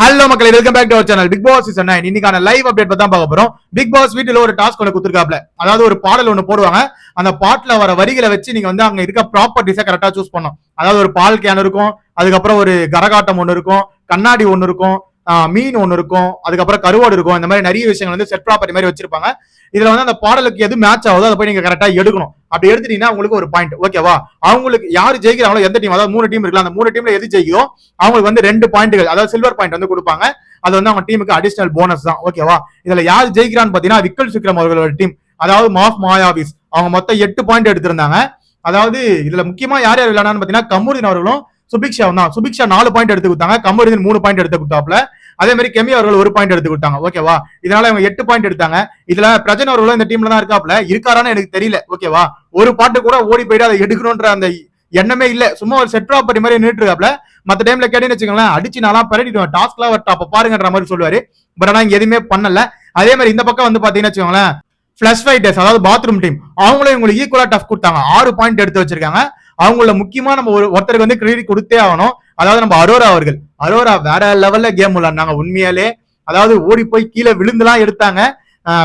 Hello மக்களே welcome back to our channel Bigg Boss season nine இன்னைக்கான live update தான் பார்க்க போறோம். பிக் பாஸ் வீட்டுல ஒரு டாஸ்க் ஒன்று கொடுத்துருக்காப்ல. அதாவது ஒரு பாடல் ஒன்று போடுவாங்க. அந்த பாட்டில் வர வரிகளை வச்சு நீங்க வந்து அங்க இருக்க ப்ராப்பர்ட்டிஸை கரெக்டாக சூஸ் பண்ணும் அதாவது ஒரு பால் கேன் இருக்கும் அதுக்கப்புறம் ஒரு கரகாட்டம் ஒன்று இருக்கும் கண்ணாடி ஒன்று இருக்கும் மீன் ஒன்று இருக்கும் அதுக்கப்புறம் கருவாடு இருக்கும். இந்த மாதிரி நிறைய விஷயங்கள் வந்து செட் ப்ராப்பர்ட்டி மாதிரி வச்சிருப்பாங்க. இதுல வந்து அந்த பாடலுக்கு எது மேட்ச் ஆகுதோ அதை போய் நீங்க கரெக்டா எடுக்கணும். அப்படி எடுத்துட்டீங்கன்னா உங்களுக்கு ஒரு பாயிண்ட் ஓகேவா அவங்களுக்கு யார் ஜெயிக்கிறாங்களோ எந்த டீம் அதாவது மூணு டீம் இருக்கலாம் அந்த மூணு டீம்ல எது ஜெயிக்குதோ அவங்களுக்கு வந்து ரெண்டு பாயிண்ட்கள் அதாவது சில்வர் பாயிண்ட் வந்து கொடுப்பாங்க. அது வந்து அவங்க டீமுக்கு அடிஷனல் போனஸ் தான். ஓகேவா இதுல யார் ஜெயிக்கிறான்னு பாத்தீங்கன்னா விக்கல் சுக்ரம் அவர்களோட டீம் அதாவது மாஃப் மாயாவிஸ். அவங்க மொத்தம் எட்டு பாயிண்ட் எடுத்திருந்தாங்க. அதாவது இதுல முக்கியமா யார் யார் விளையாடான்னு பாத்தீங்கன்னா கமருதீன் அவர்களும் சுபிக்ஷா தான். சுபிக்ஷா நாலு பாயிண்ட் எடுத்து கொடுத்தாங்க. கமருதீன் மூணு பாயிண்ட் எடுத்து கொடுத்தாப்ல அதே மாதிரி கெமி அவர்கள் ஒரு பாயிண்ட் எடுத்து கொடுத்தாங்க ஓகேவா இதனால இவங்க எட்டு பாயிண்ட் எடுத்தாங்க. இதுல பிரஜன் அவர்களும் இந்த டீம்ல தான் இருக்காப்ல இருக்காரான்னு எனக்கு தெரியல. ஓகேவா ஒரு பாட்டு கூட ஓடி போயிட்டு அதை எடுக்கணும்ன்ற அந்த எண்ணமே இல்ல. சும்மா ஒரு செட் ப்ராப்பர்ட்டி மாதிரி நின்று இருக்காப்ல மத்த டைம்ல கேட்டீங்கன்னு வச்சுக்கோங்களேன் அடிச்சு நாளா பரட்டிடுவேன். டாஸ்க்லாம் வரட்டும் டாப்ப பாருங்கன்ற மாதிரி சொல்லுவாரு. பட் ஆனா இங்க எதுவுமே பண்ணல. அதே மாதிரி இந்த பக்கம் வந்து பாத்தீங்கன்னா வச்சுக்கோங்களேன் பிளஸ் ஃபைட்டர்ஸ் அதாவது பாத்ரூம் டீம் அவங்களும் இவங்களுக்கு ஈக்குவலா டஃப் கொடுத்தாங்க. ஆறு பாயிண்ட் எடுத்து வச்சிருக்காங்க. அவங்கள முக்கியமா நம்ம ஒரு ஒருத்தருக்கு வந்து கிரெடிட் கொடுத்தே ஆகணும். அதாவது நம்ம அரோரா அவர்கள். அரோரா வேற லெவல்ல கேம் விளையாடினாங்க. உண்மையாலே அதாவது ஓடி போய் கீழே விழுந்துலாம் எடுத்தாங்க.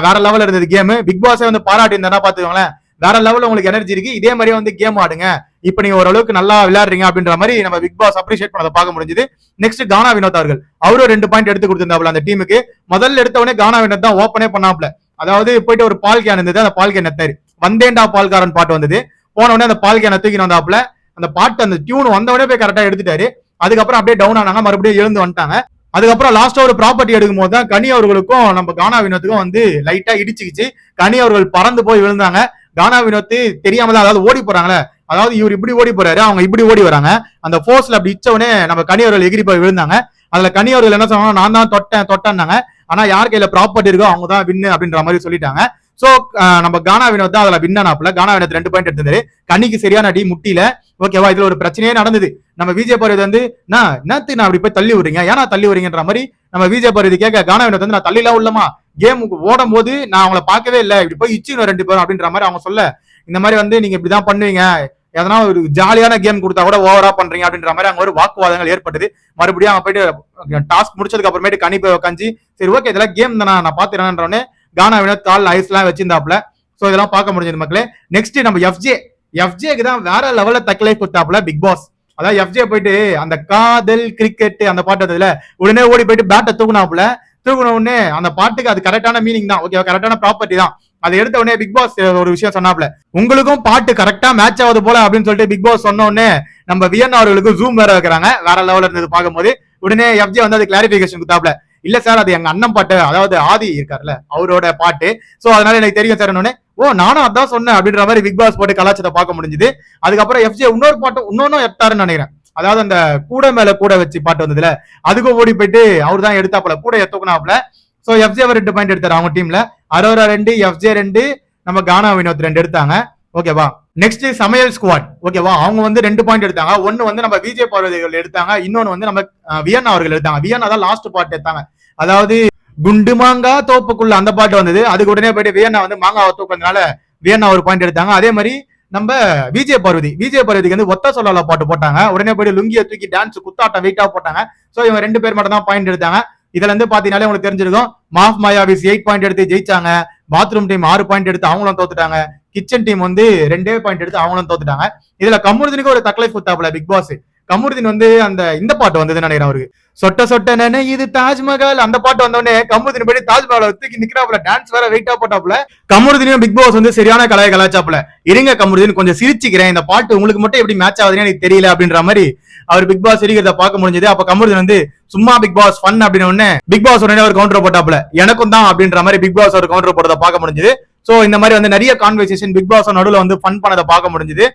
வேற லெவல்ல இருந்தது கேம் பிக் பாஸே வந்து பாராட்டி இருந்தா பாத்துக்கோங்களேன் வேற லெவல்ல உங்களுக்கு எனர்ஜி இருக்கு. இதே மாதிரியே வந்து கேம் ஆடுங்க. இப்ப நீங்க ஓரளவுக்கு நல்லா விளையாடுறீங்க அப்படின்ற மாதிரி நம்ம பிக் பாஸ் அப்ரிஷியேட் பண்ணதை பார்க்க முடிஞ்சது. நெக்ஸ்ட் கானா வினோத் அவர்கள். அவரும் ரெண்டு பாயிண்ட் எடுத்து கொடுத்திருந்தாப்ல அந்த டீமுக்கு முதல்ல எடுத்த உடனே கானா வினோத் தான் ஓப்பனே பண்ணாப்ல அதாவது போயிட்டு ஒரு பால் கேன் இருந்தது. அந்த பால் கேன் எத்தாரு வந்தேண்டா பால்காரன் பாட்டு வந்தது. போன உடனே அந்த பால் கேனை தூக்கி வந்தாப்ல அந்த பாட்டு அந்த டியூன் வந்த உடனே போய் கரெக்டா எடுத்துட்டாரு. அதுக்கப்புறம் அப்படியே டவுன் ஆனாங்க. மறுபடியும் எழுந்து வந்துட்டாங்க. அதுக்கப்புறம் லாஸ்டா ஒரு ப்ராப்பர்ட்டி எடுக்கும் போது தான் கனி அவர்களுக்கும் நம்ம கானா வினோத்துக்கும் வந்து லைட்டா இடிச்சுக்கிச்சு. கனி அவர்கள் பறந்து போய் விழுந்தாங்க. கானா வினோத்து தெரியாம தான் அதாவது ஓடி போறாங்களே. அதாவது இவர் இப்படி ஓடி போறாரு அவங்க இப்படி ஓடி வராங்க. அந்த போர்ஸ்ல அப்படி இச்சவனே நம்ம கனி அவர்கள் எகிரி போய் விழுந்தாங்க. அதுல கனி அவர்கள் என்ன சொன்னாங்க நான் தான் தொட்டேன் தொட்டேன்னாங்க. ஆனா யார் கையில ப்ராப்பர்ட்டி இருக்கோ அவங்க தான் வின்னு அப்படின்ற மாதிரி சொல்லிட்டாங்க. சோ uh, நம்ம கானா வினோத் தான் அதுல வின்னானாப்ல கானா வினோத் ரெண்டு பாயிண்ட் எடுத்திருந்தாரு. கண்ணிக்கு சரியான அடி முட்டியில. ஓகேவா இதுல ஒரு பிரச்சனையே நடந்தது. நம்ம விஜய் பருவத் வந்து நான் என்னத்துக்கு நான் அப்படி போய் தள்ளி விடுறீங்க? ஏன்னா தள்ளி விடுறீங்கன்ற மாதிரி நம்ம விஜய் பருவதி கேட்க கானா வினோத் வந்து நான் தள்ளிலாம் உள்ளமா? கேமுக்கு ஓடும் போது நான் அவங்கள பார்க்கவே இல்லை. இப்படி போய் இச்சிக்கணும் ரெண்டு பேரும் அப்படின்ற மாதிரி அவங்க சொல்ல இந்த மாதிரி வந்து நீங்க இப்படிதான் பண்ணுவீங்க. எதனா ஒரு ஜாலியான கேம் கொடுத்தா கூட ஓவரா பண்றீங்க அப்படின்ற மாதிரி அங்க ஒரு வாக்குவாதங்கள் ஏற்பட்டது. மறுபடியும் அவங்க போயிட்டு டாஸ்க் முடிச்சதுக்கு அப்புறமேட்டு கணிப்பை உட்காந்து சரி ஓகே இதெல்லாம் கேம் தானே? நான் பாத்துறேன்றோடனே கானாவினர் கால் ஐஸ்லாம் வச்சிருந்தாப்புல. ஸோ இதெல்லாம் பார்க்க முடிஞ்சது மக்களே. நெக்ஸ்ட் நம்ம எஃப்ஜே எஃப்ஜேக்கு தான் வேற லெவல்ல தக்கலை கொடுத்தாப்புல பிக் பாஸ் அதான் எஃப்ஜே போயிட்டு அந்த காதல் கிரிக்கெட் அந்த பாட்டு வந்ததுல உடனே ஓடி போயிட்டு பேட்டை தூக்குனாப்புல. தூக்குன உடனே அந்த பாட்டுக்கு அது கரெக்டான மீனிங் தான். ஓகே கரெக்டான ப்ராப்பர்ட்டி தான். அதை எடுத்த உடனே பிக் பாஸ் ஒரு விஷயம் சொன்னாப்ல உங்களுக்கும் பாட்டு கரெக்டா மேட்ச் ஆகுது போல அப்படின்னு சொல்லிட்டு பிக் பாஸ் சொன்ன உடனே நம்ம வியன் அவர்களுக்கு ஜூம் வேற வைக்கிறாங்க. வேற லெவல்ல இருந்தது பார்க்கும்போது உடனே எஃப்ஜே வந்து அது கிளாரிபிகேஷன் கொடுத்தாப்ல இல்ல சார் அது எங்க அண்ணன் பாட்டு அதாவது ஆதி இருக்காருல்ல அவரோட பாட்டு. சோ அதனால எனக்கு தெரியும் சார் என்னன்னு ஓ நானும் அதான் சொன்னேன் அப்படின்ற மாதிரி பிக் பாஸ் போட்டு கலாச்சத்தை பார்க்க முடிஞ்சது. அதுக்கப்புறம் எஃப்ஜே இன்னொரு பாட்டு இன்னொன்னும் எட்டாருன்னு நினைக்கிறேன். அதாவது அந்த கூட மேல கூட வச்சு பாட்டு வந்ததுல அதுக்கும் ஓடி போயிட்டு அவர் தான் எடுத்தாப்புல கூட எத்தக்குனாப்புல. சோ எஃப்ஜே ரெண்டு பாயிண்ட் எடுத்தாரு அவங்க டீம்ல அரோரா ரெண்டு எஃப்ஜே ரெண்டு நம்ம கானா வினோத் ரெண்டு எடுத்தாங்க. ஓகேவா நெக்ஸ்ட் சமையல் ஸ்குவாட் ஓகேவா அவங்க வந்து ரெண்டு பாயிண்ட் எடுத்தாங்க. ஒன்னு வந்து நம்ம விஜய் பார்வதிகள் எடுத்தாங்க. இன்னொன்னு வந்து நம்ம வியன்னா அவர்கள் எடுத்தாங்க. வியன்னா தான் லாஸ்ட் பாட்டு எடுத்தாங்க. அதாவது குண்டு மாங்கா தோப்புக்குள்ள அந்த பாட்டு வந்தது. அதுக்கு உடனே போயிட்டு வியன்னா வந்து மாங்காவை தோப்புனால வியன்னா ஒரு பாயிண்ட் எடுத்தாங்க. அதே மாதிரி நம்ம விஜய பார்வதி விஜய பார்வதிக்கு வந்து ஒத்த சொல்லால பாட்டு போட்டாங்க. உடனே போயிட்டு லுங்கியை தூக்கி டான்ஸ் குத்தாட்டம் வெயிட்டா போட்டாங்க. சோ இவங்க ரெண்டு பேர் மட்டும் தான் பாயிண்ட் எடுத்தாங்க. இதுல இருந்து பாத்தீங்கன்னாலே உங்களுக்கு தெரிஞ்சிருக்கும். மாஃப் மாயாவிஸ் எயிட் பாயிண்ட் எடுத்து ஜெயிச்சாங்க. பாத்ரூம் டீம் ஆறு பாயிண்ட் எடுத்து அவங்களும் தோத்துட்டாங்க. கிச்சன் டீம் வந்து ரெண்டே பாயிண்ட் எடுத்து அவங்களும் தோத்துட்டாங்க. இதுல கமுருதினுக்கு ஒரு தக்லைஃப் குத்தாப்புல பிக் பாஸ் கமருதீன் வந்து அந்த இந்த பாட்டு வந்ததுன்னு நினைக்கிறேன் அவருக்கு. சொட்ட சொட்ட நென இது தாஜ்மஹால். அந்த பாட்டு வந்தோடனே கமருதீன் போய் தாஜ்மஹாலை தூக்கி நிக்கிறாப்புல டான்ஸ் வேற வெயிட்டா போட்டாப்புல. கமருதீனும் பிக் பாஸ் வந்து சரியான கலையை கலாச்சாப்புல இருங்க கமருதீன் கொஞ்சம் சிரிச்சுக்கிறேன். இந்த பாட்டு உங்களுக்கு மட்டும் எப்படி மேட்ச் ஆகுதுன்னு எனக்கு தெரியல அப்படின்ற மாதிரி அவர் பிக் பாஸ் இருக்கிறத பார்க்க முடிஞ்சது. அப்ப கமருதீன் வந்து சும்மா பிக் பாஸ் ஃபன் அப்படின்னு உடனே பிக் பாஸ் உடனே அவர் கவுண்டர் போட்டாப்புல. எனக்கும் தான் அப்படின்ற மாதிரி பிக் பாஸ் ஒரு கவுண்டர் போட்டதை பார்க்க முடிஞ்சது. சோ இந்த மாதிரி வந்து நிறைய கான்வர்சேஷன் பிக் பாஸ் நடுவில் வந்து ஃபன் பண்ணதை பார்க்க முடிஞ்சது.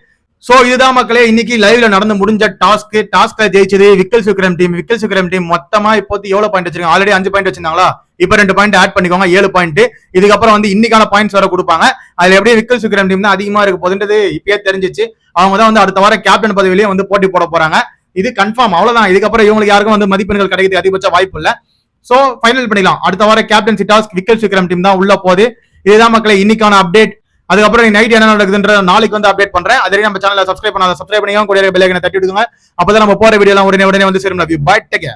சோ இதுதான் மக்களே இன்னைக்கு லைவ்ல நடந்து முடிஞ்ச டாஸ்க் டாஸ்க்ல ஜெயிச்சது விக்கல் சுக்ரம் டீம் விக்கல் சுக்ரம் டீம் மொத்தமா இப்போது எவ்வளவு பாயிண்ட் வச்சிருக்காங்க? ஆல்ரெடி அஞ்சு பாயிண்ட் வச்சிருந்தாங்களா? இப்ப ரெண்டு பாயிண்ட் ஆட் பண்ணிக்கோங்க ஏழு பாயிண்ட் இதுக்கப்புறம் வந்து இன்னைக்கான பாயிண்ட்ஸ் வர கொடுப்பாங்க. அதுல எப்படி விக்கல் சுக்ரம் டீம் தான் அதிகமா இருக்க போதுன்றது இப்பயே தெரிஞ்சிச்சு. அவங்க தான் வந்து அடுத்த வாரம் கேப்டன் பதவியிலேயே வந்து போட்டி போட போறாங்க. இது கன்ஃபார்ம் அவ்வளவுதான். இதுக்கப்புறம் இவங்களுக்கு யாருக்கும் வந்து மதிப்பெண்கள் கிடைக்கிறது அதிகபட்ச வாய்ப்பு இல்ல. சோ ஃபைனல் பண்ணிடலாம். அடுத்த வாரம் கேப்டன்சி டாஸ்க் விக்கல் சுக்ரம் டீம் தான் உள்ள போகுது. இதுதான் மக்களை இன்னைக்கான அப்டேட் அதுக்கப்புறம் நைட் என்ன நடக்குதுன்ற நாளைக்கு வந்து அப்டேட் பண்றேன். அதே நம்ம சேனலை சப்ஸ்கிரைப் பண்ணாத சப்ஸ்கிரைப் பண்ணிக்கோங்க கூட பெல் ஐக்கனை தட்டி விடுங்க அப்பதான் நம்ம போற வீடியோ எல்லாம் உடனே உடனே வந்து சேரும். Bye take